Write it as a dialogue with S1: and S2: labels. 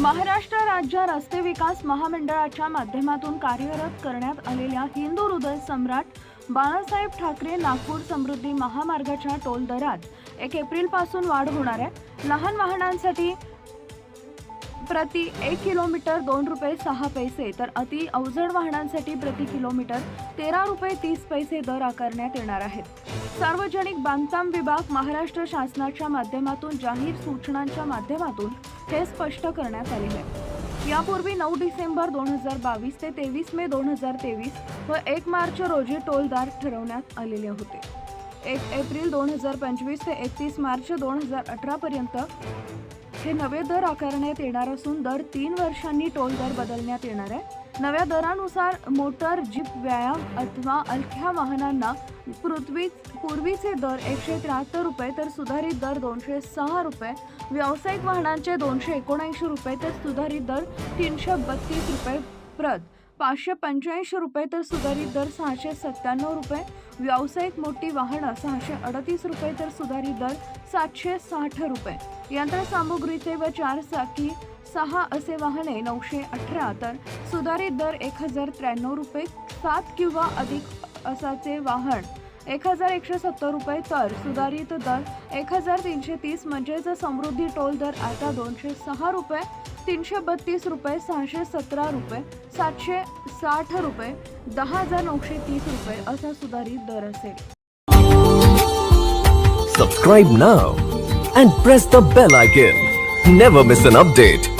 S1: महाराष्ट्र राज्य रस्ते विकास महामंडळाच्या माध्यमातून कार्यरत करण्यात आलेल्या हिंदू हृदय सम्राट बाळासाहेब ठाकरे नागपूर समृद्धी महामार्गाच्या टोल दरात एक एप्रिलपासून वाढ होणार आहे. लहान वाहनांसाठी प्रति एक किलोमीटर दोन रुपये सहा पैसे तर अति अवजड वाहनांसाठी प्रति किलोमीटर तेरा रुपये तीस पैसे दर आकारण्यात येणार आहेत. सार्वजनिक बांधकाम विभाग महाराष्ट्र शासनाच्या माध्यमातून जाहीर सूचनांच्या माध्यमातून हे स्पष्ट करण्यात आले आहे. यापूर्वी नऊ डिसेंबर दोन हजार बावीस ते तेवीस मे दोन हजार तेवीस व एक मार्च रोजी टोलदार ठरवण्यात आलेले होते. एक एप्रिल दोन हजार पंचवीस ते एकतीस मार्च दोन हजार अठरापर्यंत हे नवे दर आकारण्यात येणार असून दर तीन वर्षांनी टोल दर बदलण्यात येणार आहे. नव्या दरानुसार मोटर जीप व्यायाम अथवा अलख्या वाहनांना पृथ्वी पूर्वीचे दर एकशे त्र्याहत्तर रुपये तर सुधारित दर दोनशे सहा रुपये व्यावसायिक वाहनांचे दोनशे एकोणऐंशी रुपये तर सुधारित दर तीनशे बत्तीस रुपये प्रत. पाचशे पंच्याऐंशी रुपये तर सुधारित दर सहाशे सत्त्याण्णव रुपये. व्यावसायिक मोठी वाहनं सहाशे अडतीस रुपये तर सुधारित दर सातशे साठ रुपये. यंत्रसामुग्रीचे व चार चाकी सहा असे वाहने नऊशे अठरा तर सुधारित दर एक हजार त्र्याण्णव रुपये. सात किंवा अधिक असाचे वाहन एक हजार एकशे सत्तर रुपये तर सुधारित दर एक हजार तीनशे तीस म्हणजेच समृद्धी टोल दर आता दोनशे सहा रुपये. तीनशे बत्तीस रुपये सहाशे सतरा रुपये सातशे साठ रुपये दहा हजार नऊशे तीस रुपये असा सुधारित दर असेल
S2: Subscribe now and press the bell icon. Never miss an update.